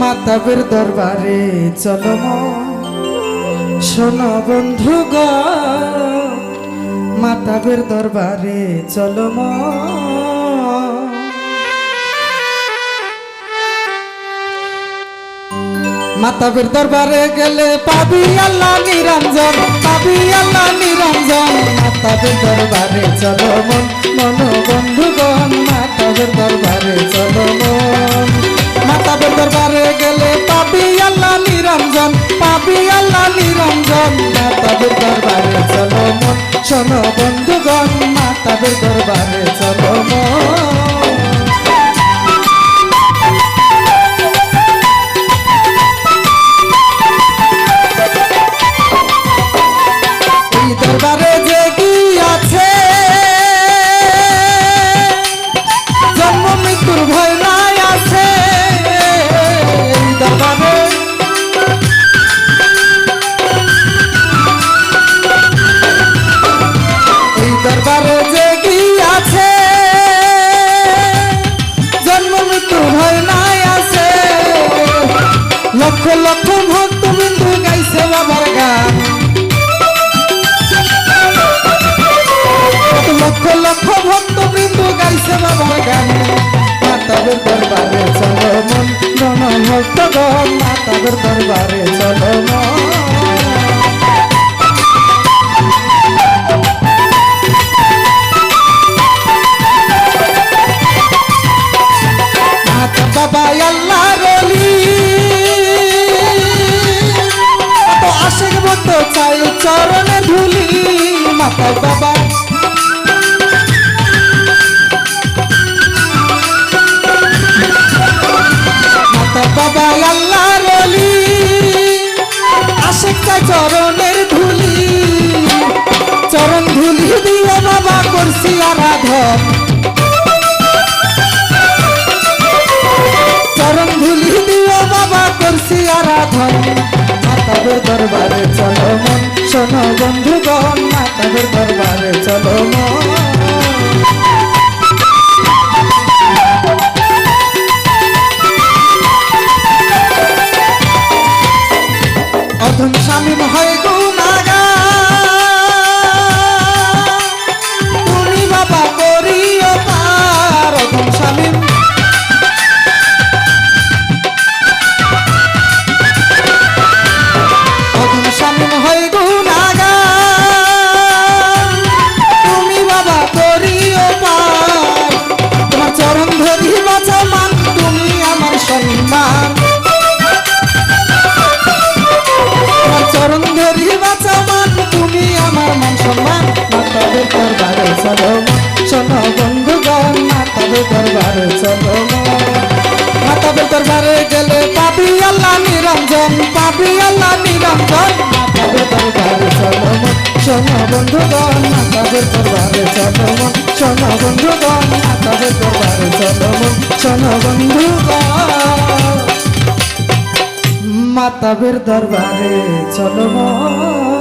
মাতাবের দরবারে, চলো শোনো বন্ধু গ, মাতাবের দরবারে, চলো মাতাবের দরবারে গেলে পাবি আল্লাহ নিরঞ্জন, পাবি আল্লাহ নিরঞ্জন। মাতাবের দরবারে চলো মন মন বন্ধুগণ মাতাবের দরবারে চলো মন। আল্লাহ নিরঞ্জন মাতাবের দরবারে চলো মন। শোনো বন্ধুগণ মাতাবের দরবারে বাবার গানে মাতাবের দরবারে চলো মন জন ভক্ত গণ মাতাবের দরবারে চলো মন বাবা আল্লাহ রলি কত আশেক মতো চাই চরণে ধুলি। মাতা বাবা বাবা আল্লাহ রলি আশেক চাই চরণের ধুলি। চরণ ধুলি দিয়ে বাবা করছি আরাধন। চরণ ধুলি দিয়ে বাবা করছি আরাধন। মাতাবের দরবারে চলো মন। শোনো বন্ধুগণ মাতাবের দরবারে চলো মন। পাবি আল্লাহ নিরঞ্জন মাতাবের দরবারে চলো শোনো বন্ধুগণ মাতাবের দরবারে চলো শোনো বন্ধুগণ মাতাবের দরবারে চলো শোনো